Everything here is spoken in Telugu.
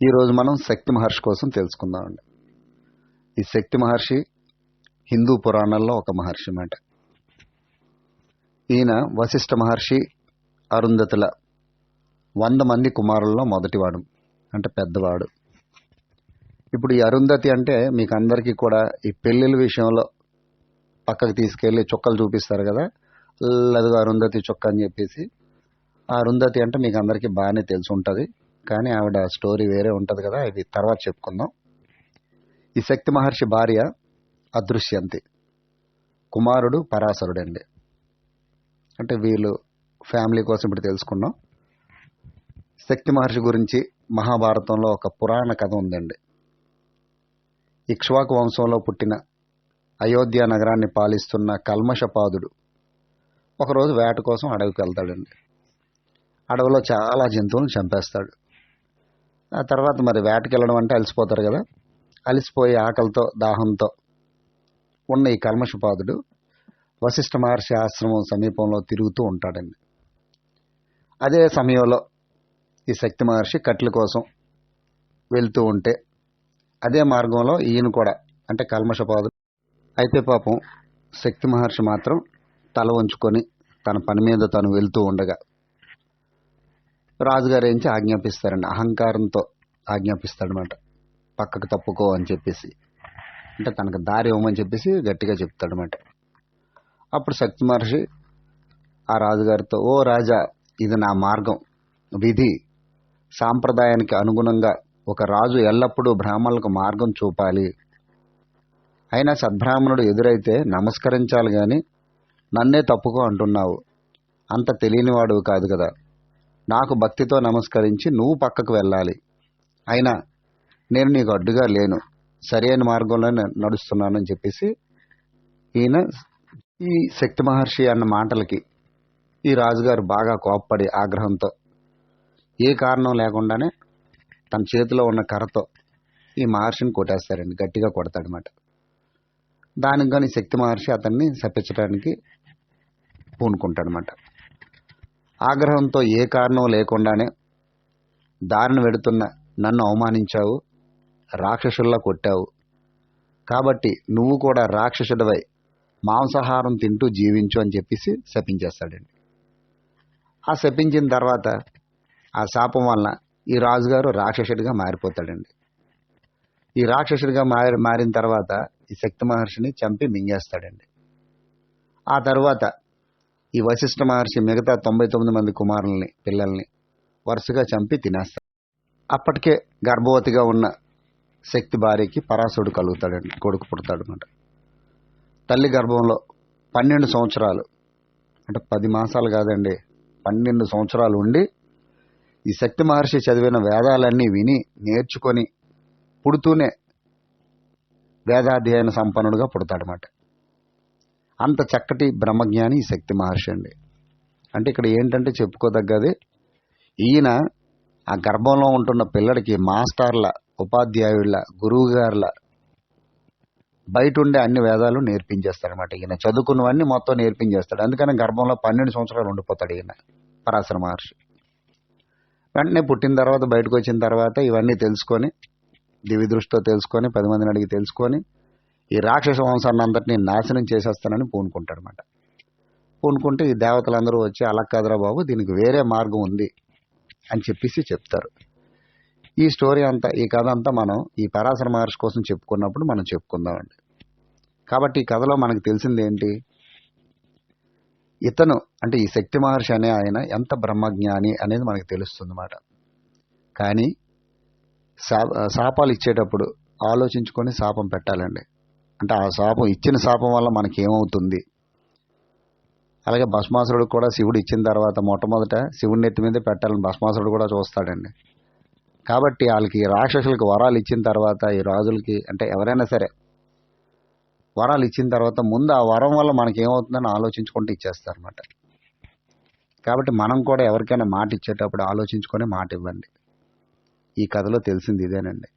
ఈరోజు మనం శక్తి మహర్షి కోసం తెలుసుకుందామండి. ఈ శక్తి మహర్షి హిందూ పురాణాల్లో ఒక మహర్షి అన్నమాట ఈయన వశిష్ఠ మహర్షి అరుంధతుల వంద మంది కుమారుల్లో మొదటివాడు అంటే పెద్దవాడు. ఇప్పుడు ఈ అరుంధతి అంటే మీకు అందరికీ కూడా ఈ పెళ్ళిళ్ళ విషయంలో పక్కకు తీసుకెళ్ళి చుక్కలు చూపిస్తారు కదా అల్లదిగా అరుంధతి చుక్క అని చెప్పేసి. ఆ అరుంధతి అంటే మీకు అందరికీ బాగానే తెలిసి ఉంటుంది కానీ ఆవిడ స్టోరీ వేరే ఉంటుంది కదా ఇది తర్వాత చెప్పుకుందాం. ఈ శక్తి మహర్షి భార్య అదృశ్యంతి. కుమారుడు పరాశరుడు అండి అంటే వీళ్ళు ఫ్యామిలీ కోసం ఇప్పుడు తెలుసుకున్నాం. శక్తి మహర్షి గురించి మహాభారతంలో ఒక పురాణ కథ ఉందండి. ఇక్ష్వాకు వంశంలో పుట్టిన అయోధ్య నగరాన్ని పాలిస్తున్న కల్మషపాదుడు ఒకరోజు వేట కోసం అడవికి వెళ్తాడండి. అడవిలో చాలా జంతువులను చంపేస్తాడు. ఆ తర్వాత మరి వేటకి వెళ్ళడం అంటే అలసిపోతారు కదా. అలసిపోయి ఆకలితో దాహంతో ఉన్న ఈ కల్మషపాదుడు వశిష్ఠ మహర్షి ఆశ్రమం సమీపంలో తిరుగుతూ ఉంటాడండి. అదే సమయంలో ఈ శక్తి మహర్షి కట్ల కోసం వెళ్తూ ఉంటే అదే మార్గంలో ఈయన కూడా అంటే కల్మషపాదుడు అయితే పాపం శక్తి మహర్షి మాత్రం తల వంచుకొని తన పని మీద తను వెళ్తూ ఉండగా రాజుగారు ఏంచి ఆజ్ఞాపిస్తారండి? అహంకారంతో ఆజ్ఞాపిస్తాడనమాట పక్కకు తప్పుకో అని చెప్పేసి. అంటే తనకు దారి ఇవ్వమని చెప్పేసి గట్టిగా చెప్తాడనమాట అప్పుడు శక్తి మహర్షి ఆ రాజుగారితో ఓ రాజా ఇది నా మార్గం విధి. సాంప్రదాయానికి అనుగుణంగా ఒక రాజు ఎల్లప్పుడూ బ్రాహ్మణులకు మార్గం చూపాలి. అయినా సద్బ్రాహ్మణుడు ఎదురైతే నమస్కరించాలి కానీ నన్నే తప్పుకో అంటున్నావు. అంత తెలియనివాడు కాదు కదా. నాకు భక్తితో నమస్కరించి నువ్వు పక్కకు వెళ్ళాలి. అయినా నేను నీకు అడ్డుగా లేను. సరైన మార్గంలో నడుస్తున్నానని చెప్పేసి ఈయన ఈ శక్తి మహర్షి అన్న మాటలకి ఈ రాజుగారు బాగా కోప్పడి ఆగ్రహంతో ఏ కారణం లేకుండానే తన చేతిలో ఉన్న కర్రతో ఈ మహర్షిని కొట్టేస్తారండి. గట్టిగా కొడతాడనమాట దానికి కానీ శక్తి మహర్షి అతన్ని శపించడానికి పూనుకుంటాడనమాట ఆగ్రహంతో ఏ కారణం లేకుండానే దారిన వెడుతున్న నన్ను అవమానించావు రాక్షసుల్లా కొట్టావు. కాబట్టి నువ్వు కూడా రాక్షసుడివై మాంసాహారం తింటూ జీవించు అని చెప్పేసి శపించేస్తాడండి. ఆ శపించిన తర్వాత ఆ శాపం వలన ఈ రాజుగారు రాక్షసుడిగా మారిపోతాడండి. ఈ రాక్షసుడిగా మారి మారిన తర్వాత ఈ శక్తి మహర్షిని చంపి మింగేస్తాడండి. ఆ తర్వాత ఈ వశిష్ఠ మహర్షి మిగతా తొంభై తొమ్మిది మంది కుమారుల్ని పిల్లల్ని వరుసగా చంపి తినేస్తాడు. అప్పటికే గర్భవతిగా ఉన్న శక్తి భార్యకి పరాశుడు కలుగుతాడండి కొడుకు పుడతాడు అనమాట తల్లి గర్భంలో పన్నెండు సంవత్సరాలు అంటే పది మాసాలు కాదండి పన్నెండు సంవత్సరాలు ఉండి ఈ శక్తి మహర్షి చదివిన వేదాలన్నీ విని నేర్చుకొని పుడుతూనే వేదాధ్యయన సంపన్నుడుగా పుడతాడనమాట అంత చక్కటి బ్రహ్మజ్ఞాని ఈ శక్తి మహర్షి అండి. అంటే ఇక్కడ ఏంటంటే చెప్పుకోదగ్గది ఈయన ఆ గర్భంలో ఉంటున్న పిల్లడికి మాస్టర్ల ఉపాధ్యాయుల గురువు గారుల బయట ఉండే అన్ని వేదాలు నేర్పించేస్తాడనమాట ఈయన. చదువుకున్నవన్నీ మొత్తం నేర్పించేస్తాడు. అందుకని గర్భంలో పన్నెండు సంవత్సరాలు ఉండిపోతాడు ఈయన పరాశర మహర్షి. వెంటనే పుట్టిన తర్వాత బయటకు వచ్చిన తర్వాత ఇవన్నీ తెలుసుకొని దివి దృష్టితో తెలుసుకొని పది మందిని అడిగి తెలుసుకొని ఈ రాక్షస వంశాన్ని అందరినీ నాశనం చేసేస్తానని పూనుకుంటాడనమాట పూనుకుంటే ఈ దేవతలందరూ వచ్చి అలా కాదురా బాబు దీనికి వేరే మార్గం ఉంది అని చెప్పేసి చెప్తారు. ఈ స్టోరీ అంతా ఈ కథ అంతా మనం ఈ పరాశర మహర్షి కోసం చెప్పుకున్నప్పుడు మనం చెప్పుకుందామండి. కాబట్టి ఈ కథలో మనకు తెలిసింది ఏంటి? ఇతను అంటే ఈ శక్తి మహర్షి అనే ఆయన ఎంత బ్రహ్మజ్ఞాని అనేది మనకు తెలుస్తుంది అన్నమాట కానీ శాపాలు ఇచ్చేటప్పుడు ఆలోచించుకొని శాపం పెట్టాలండి. అంటే ఆ శాపం ఇచ్చిన శాపం వల్ల మనకి ఏమవుతుంది అలాగే భస్మాసురుడు కూడా శివుడు ఇచ్చిన తర్వాత మొట్టమొదట శివుడి నెత్తి మీద పెట్టాలని భస్మాసురుడు కూడా చూస్తాడండి. కాబట్టి వాళ్ళకి రాక్షసులకు వరాలు ఇచ్చిన తర్వాత ఈ రాజులకి అంటే ఎవరైనా సరే వరాలు ఇచ్చిన తర్వాత ముందు ఆ వరం వల్ల మనకి ఏమవుతుందని ఆలోచించుకుంటూ ఇచ్చేస్తారన్నమాట. కాబట్టి మనం కూడా ఎవరికైనా మాట ఇచ్చేటప్పుడు ఆలోచించుకొని మాట ఇవ్వండి ఈ కథలో తెలిసింది ఇదేనండి.